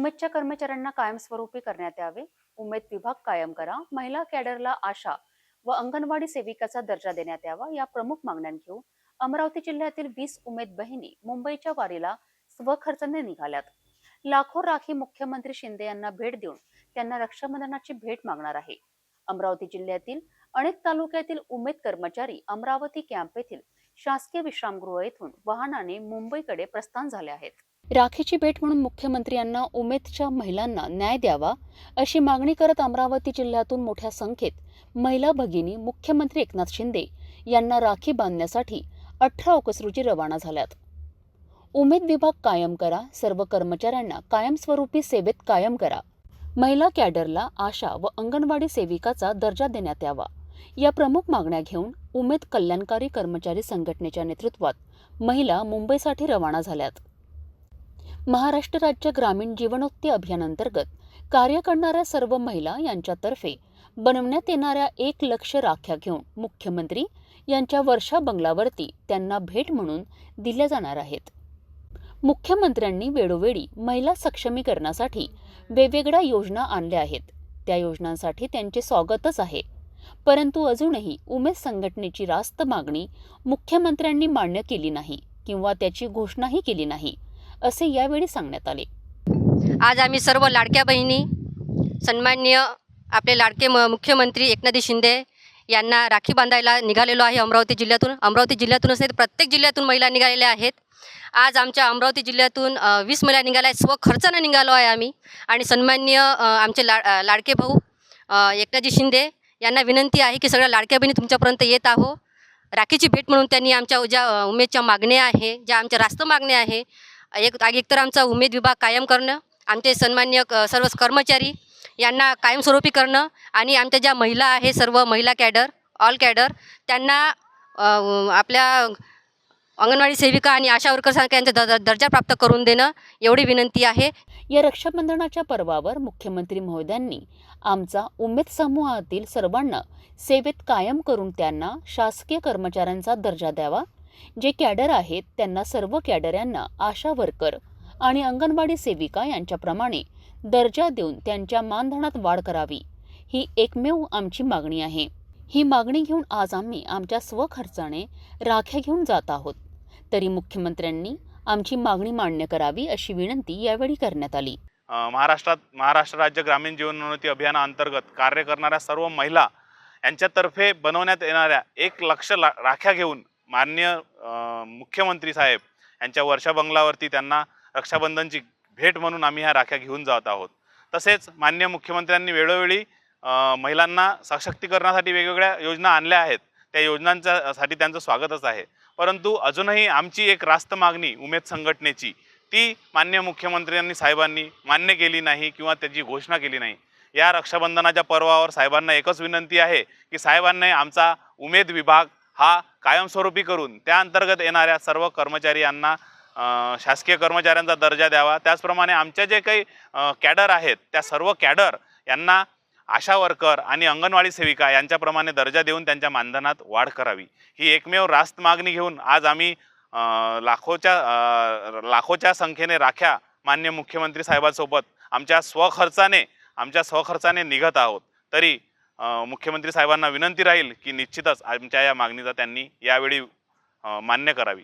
उमेदच्या कर्मचाऱ्यांना कायमस्वरूपी करण्यात यावे. उमेद विभाग कायम करा. महिला कॅडरला आशा व अंगणवाडी सेविकाचा दर्जा देण्यात यावा या प्रमुख मागण्या घेऊन अमरावती जिल्ह्यातील वीस उमेद बहिणी मुंबईच्या वारीला स्वखर्चाने निघाल्यात. लाखो राखी मुख्यमंत्री शिंदे यांना भेट देऊन त्यांना रक्षाबंधनाची भेट मागणार आहे. अमरावती जिल्ह्यातील अनेक तालुक्यातील उमेद कर्मचारी अमरावती कॅम्प येथील शासकीय विश्रामगृह येथून वाहनाने मुंबईकडे प्रस्थान झाले आहेत. राखीची भेट म्हणून मुख्यमंत्री यांना उमेदच्या महिलांना न्याय द्यावा अशी मागणी करत अमरावती जिल्ह्यातून मोठ्या संख्येत महिला भगिनी मुख्यमंत्री एकनाथ शिंदे यांना राखी बांधण्यासाठी अठरा ऑगस्ट रोजी रवाना झाल्यात. उमेद विभाग कायम करा सर्व कर्मचाऱ्यांना कायमस्वरूपी सेवेत कायम करा. महिला कॅडरला आशा व अंगणवाडी सेविकाचा दर्जा देण्यात यावा. या प्रमुख मागण्या घेऊन उमेद कल्याणकारी कर्मचारी संघटनेच्या नेतृत्वात महिला मुंबईसाठी रवाना झाल्यात. महाराष्ट्र राज्य ग्रामीण जीवनोक्ती अभियानांतर्गत कार्य करणाऱ्या सर्व महिला यांच्यातर्फे बनवण्यात येणाऱ्या एक लक्ष राख्या घेऊन मुख्यमंत्री यांच्या वर्षा बंगलावरती त्यांना भेट म्हणून दिल्या जाणार आहेत. मुख्यमंत्र्यांनी वेळोवेळी महिला सक्षमीकरणासाठी वेगवेगळ्या योजना आणल्या आहेत. त्या योजनांसाठी त्यांचे स्वागतच आहे. परंतु अजूनही उमेद संघटनेची रास्त मागणी मुख्यमंत्र्यांनी मान्य केली नाही किंवा त्याची घोषणाही केली नाही. असे यावेळी सांगण्यात आले. आज आम्ही सर्व लाडक्या बहिणी सन्मान्य आपले लाडके म मुख्यमंत्री एकनाथजी शिंदे यांना राखी बांधायला निघालेलो आहे अमरावती जिल्ह्यातून. अमरावती जिल्ह्यातूनच नाही तर प्रत्येक जिल्ह्यातून महिला निघालेल्या आहेत. आज आमच्या अमरावती जिल्ह्यातून वीस महिला निघाल्या आहेत. स्वखर्चानं निघालो आहे आम्ही. आणि सन्मान्य आमचे लाड लाडके भाऊ एकनाथजी शिंदे यांना विनंती आहे की सगळ्या लाडक्या बहिणी तुमच्यापर्यंत येत आहो. राखीची भेट म्हणून त्यांनी आमच्या ज्या उमेदच्या मागण्या आहे ज्या आमच्या रास्त मागण्या आहे एक एकतर आमचा उमेद विभाग कायम करणं आमचे सन्मान्य क- सर्व कर्मचारी यांना कायमस्वरूपी करणं आणि आमच्या ज्या महिला आहे सर्व महिला कॅडर ऑल कॅडर त्यांना आपल्या अंगणवाडी सेविका आणि आशा वर्करसारख्या यांचा द- दर्जा प्राप्त करून देणं एवढी विनंती आहे. या रक्षाबंधनाच्या पर्वावर मुख्यमंत्री महोदयांनी आमचा उमेद समूहातील सर्वांना सेवेत कायम करून त्यांना शासकीय कर्मचाऱ्यांचा दर्जा द्यावा जे कॅडर आहेत त्यांना सर्व कॅडर यांना आशा वर्कर आणि अंगणवाडी सेविका यांच्याप्रमाणे दर्जा देऊन त्यांच्या मानधनात वाढ करावी ही एकमेव आमची मागणी आहे. ही मागणी घेऊन आज आम्ही आमच्या स्वखर्चाने राख्या घेऊन जात आहोत. तरी मुख्यमंत्र्यांनी आमची मागणी मान्य करावी अशी विनंती यावेळी करण्यात आली. महाराष्ट्रात महाराष्ट्र राज्य ग्रामीण जीवनोन्नती अभियानाअंतर्गत कार्य करणाऱ्या सर्व महिला यांच्यातर्फे बनवण्यात येणाऱ्या एक लक्ष ला राख्या घेऊन मान्य मुख्यमंत्री साहेब यांच्या वर्षा बंगलावरती त्यांना रक्षाबंधनची भेट म्हणून आम्ही ह्या राख्या घेऊन जात आहोत. तसेच मान्य मुख्यमंत्र्यांनी वेळोवेळी महिलांना सशक्तीकरणासाठी वेगवेगळ्या योजना आणल्या आहेत. त्या योजनांच्या साठी त्यांचं स्वागतच आहे. परंतु अजूनही आमची एक रास्त मागणी उमेद संघटनेची ती मान्य मुख्यमंत्र्यांनी साहेबांनी मान्य केली नाही किंवा त्याची घोषणा केली नाही. या रक्षाबंधनाच्या पर्वावर साहेबांना एकच विनंती आहे की साहेबांनी आमचा उमेद विभाग हा कायमस्वरूपी करून त्या अंतर्गत येणाऱ्या सर्व कर्मचारी यांना शासकीय कर्मचाऱ्यांचा दर्जा द्यावा. त्याचप्रमाणे आमच्या जे काही कॅडर आहेत त्या सर्व कॅडर यांना आशा वर्कर आणि अंगणवाडी सेविका यांच्याप्रमाणे दर्जा देऊन त्यांच्या मानधनात वाढ करावी. ही एकमेव रास्त मागणी घेऊन आज आम्ही लाखोच्या लाखोच्या संख्येने राख्या मान्य मुख्यमंत्री साहेबांसोबत आमच्या स्वखर्चाने आमच्या स्वखर्चाने निघत आहोत. तरी मुख्यमंत्री साहेबांना विनंती राहील की निश्चितच आमच्या या मागणीचा त्यांनी यावेळी मान्य करावी.